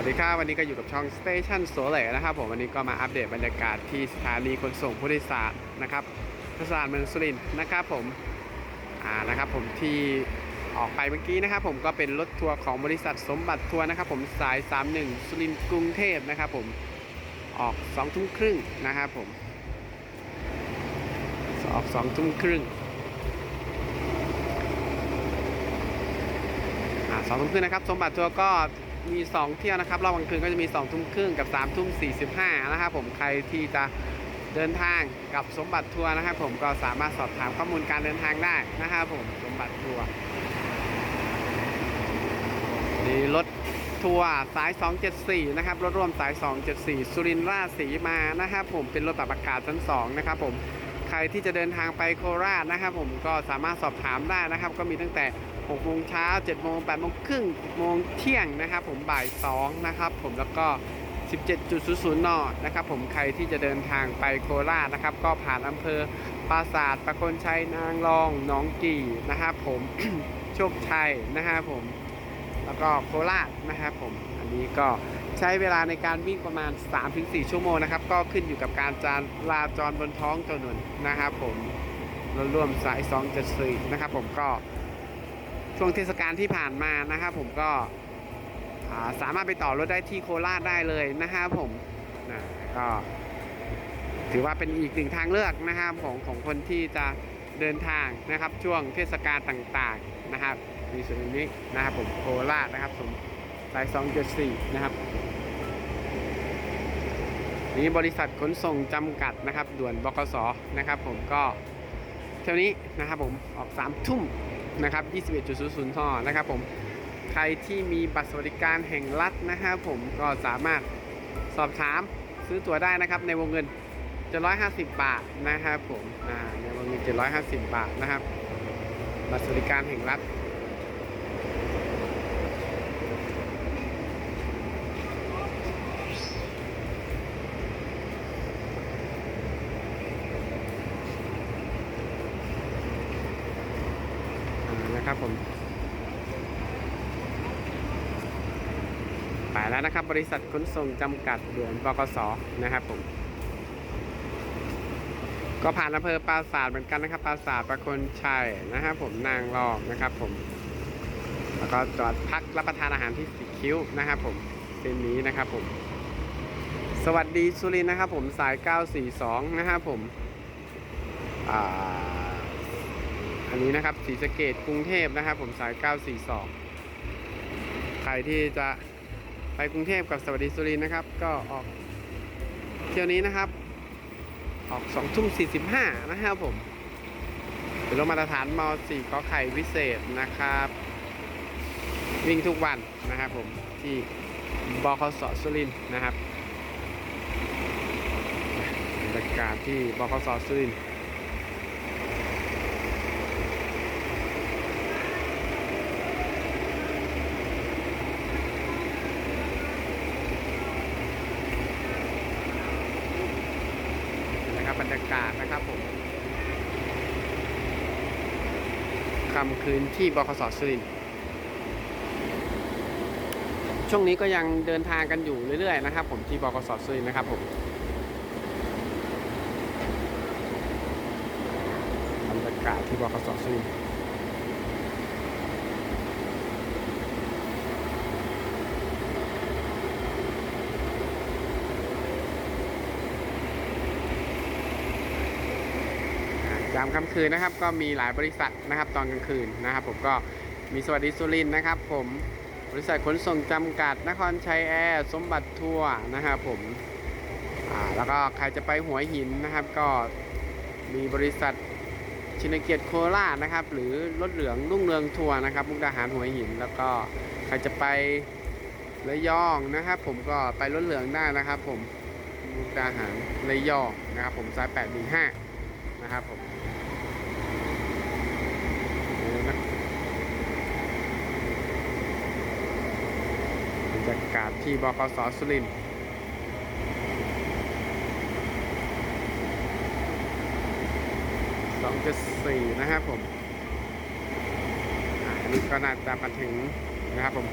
วัสดีครับวันนี้ก็อยู่กับช่อง Station โซเลนะครับผมวันนี้ก็มาอัปเดตบรรยากาศที่สถานีขนส่งผู้โดยสารนะครับทศบาลเมืองสุรินทร์นะครับผมอ่านะครับผมที่ออกไปเมื่อกี้นะครับผมก็เป็นรถทัวร์ของบริษัทสมบัติทัวร์นะครับผมสาย 31 สุรินทร์กรุงเทพนะครับผมออก2ทุ่มครึ่งนะครับผมออก2ทุ่มครึ่งสองทุ่มครึ่งนะครับสมบัติทัวร์ก็ มี2เที่ยวนะครับรอบกลางคืนก็จะมี2ทุ่มครึ่งกับ3ทุ่ม45นะครับผมใครที่จะเดินทางกับสมบัติทัวร์นะครับผมก็สามารถสอบถามข้อมูลการเดินทางได้นะครับผมสมบัติทัวร์นี่รถทัวร์สาย 274 นะครับ รถร่วมสาย 274 สุรินทร์ราชสีมานะครับผมเป็นรถปรับอากาศชั้น 2 นะครับผมใครที่จะเดินทางไปโคราชนะครับผมก็สามารถสอบถามได้นะครับ ก็มีตั้งแต่ 6โมงเช้า7โมง8โมงครึ่งโมงเที่ยงนะครับ ผมบ่าย2นะครับ ผมแล้วก็ 17.00 น นะครับ ผมใครที่จะเดินทางไปโคราชนะครับ ก็ผ่านอำเภอปราสาทประคนชัยนางรองหนองกี่นะครับ ผมโชคชัยนะครับผม แล้วก็โคราชนะครับผมอันนี้ก็ใช้เวลาในการวิ่งประมาณ 3-4 ชั่วโมงนะครับ ก็ขึ้นอยู่กับการจาราจรบนท้องถนนนะครับ ผมรถร่วมสาย 274 นะครับ ผมก็ ช่วงเทศกาลที่ผ่านมานะครับผมก็าสามารถไปต่อรถได้ที่โคราชได้เลยนะครับผมนะก็ถือว่าเป็นอีกหนึ่งทางเลือกนะครับของของคนที่จะเดินทางนะครับ ช่วงเทศกาลต่างๆนะครับ มีส่วนนี้นะครับผมโคราชนะครับผมสาย274 นะครับนี่บริษัทขนส่งจำกัดนะครับ ด่วนบกสนะครับผมก็เท่านี้นะครับผมออก3ทุ่ม นะครับ 21.00ท่อนะครับผม ใครที่มีบัตรสวัสดิการแห่งรัฐนะครับผมก็สามารถสอบถามซื้อตั๋วได้นะครับ ในวงเงิน 750 บาทนะครับผมในวงเงิน 750 บาทนะครับ บัตรสวัสดิการแห่งรัฐ อ่า นะครับผมไปแล้วนะครับ บริษัทขนส่งจำกัดด่วนบกสนะครับผม ก็ผ่านอำเภอปราสาทเหมือนกันนะครับปราสาทประคนชัยนะครับ ผมนางรองนะครับ ผม แล้วก็จอดพักรับประทานอาหารที่สีคิ้วนะครับผมเส้นนี้นะครับผม สวัสดีสุรินนะครับ ผมสาย 942 นะครับผมอ่า อันนี้นะครับศรีสเกดกรุงเทพนะครับ ผมสาย 942 ใครที่จะไปกรุงเทพกับสวัสดีสุรินนะครับ ก็ออกเที่ยวนี้นะครับ ออก2ทุ่ม45 นะครับผมเป็นรถมาตรฐานม .4 กอไข่วิเศษนะครับ วิ่งทุกวันนะครับผมที่บคสสุรินนะครับบรรยากาศที่บคสสุรินทร์ บรรยากาศนะครับผมค่ำคืนที่บคสสุรินช่วงนี้ก็ยังเดินทางกันอยู่เรื่อยๆนะครับ ผมที่บคสสุรินนะครับผมบรรยากาศที่บคสสุรินทร์อ่า ยามค่ำคืนนะครับ ก็มีหลายบริษัทนะครับตอนกลางคืนนะครับ ผมก็มีสวัสดีสุรินทร์นะครับ ผมบริษัทขนส่งจำกัดนครชัยแอร์สมบัติทัวร์นะครับผมแล้วก็ใครจะไปหัวหินนะครับ ก็มีบริษัทชินเกียรติโคราชนะครับ หรือรถเหลืองรุ่งเรืองทัวร์นะครับมุกดาหารหัวหิน แล้วก็ใครจะไประยองนะครับ ผมก็ไปรถเหลืองได้นะครับ ผมมุกดาหารระยองนะครับ ผมสาย815นะครับผมเดี๋ยวนะ บ รรยากาศที่บคสสุรินทร์สองจุดสี่นะครับผมอันนี้ก็น่าจะมาถึงนะครับผม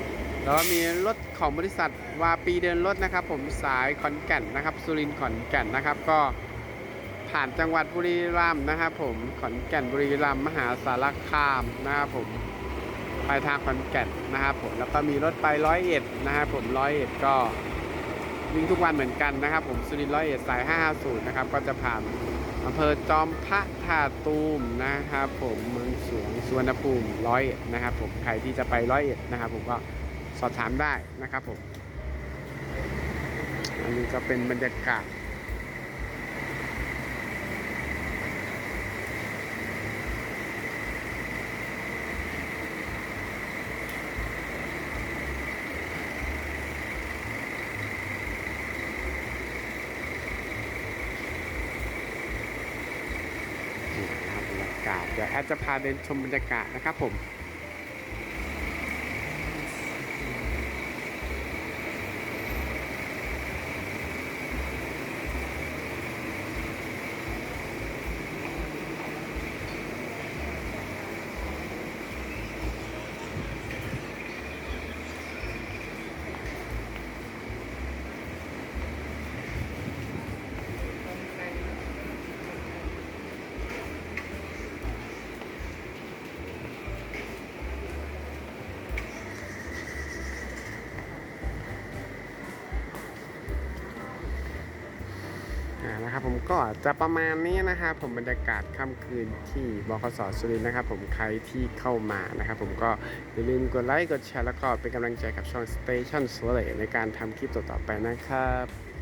แล้วมีรถของบริษัทวาปีเดินรถนะครับ ผมสายขอนแก่นนะครับ สุรินทร์ขอนแก่นนะครับ ก็ผ่านจังหวัดบุรีรัมย์นะครับ ผมขอนแก่นบุรีรัมย์มหาสารคามนะครับผม ไปทางขอนแก่นนะครับผมแล้วก็มีรถไปร้อยเอ็ดนะครับผมร้อยเอ็ดก็วิ่งทุกวันเหมือนกันนะครับ ผมสุรินทร์ร้อยเอ็ดสาย 550 นะครับ ก็จะผ่านอำเภอจอมพระธาตุมนะครับผมเมืองสวงสุวรรณภูมิร้อยเอ็ดนะครับผมใครที่จะไปร้อยเอ็ดนะครับผมก็สอบถามได้นะครับผมอันนี้ก็เป็นบรรยากาศ นี่นะครับบรรยากาศ เดี๋ยวแอดจะพาเดินชมบรรยากาศนะครับผม ก็จะประมาณนี้นะครับผมบรรยากาศค่ำคืนที่บคสสุรินทร์นะครับ ผมใครที่เข้ามานะครับผมก็อย่าลืมกดไลค์กดแชร์แล้วก็เป็นกำลังใจกับช่อง Station s o l e ในการทำคลิปต่อๆไปนะครับ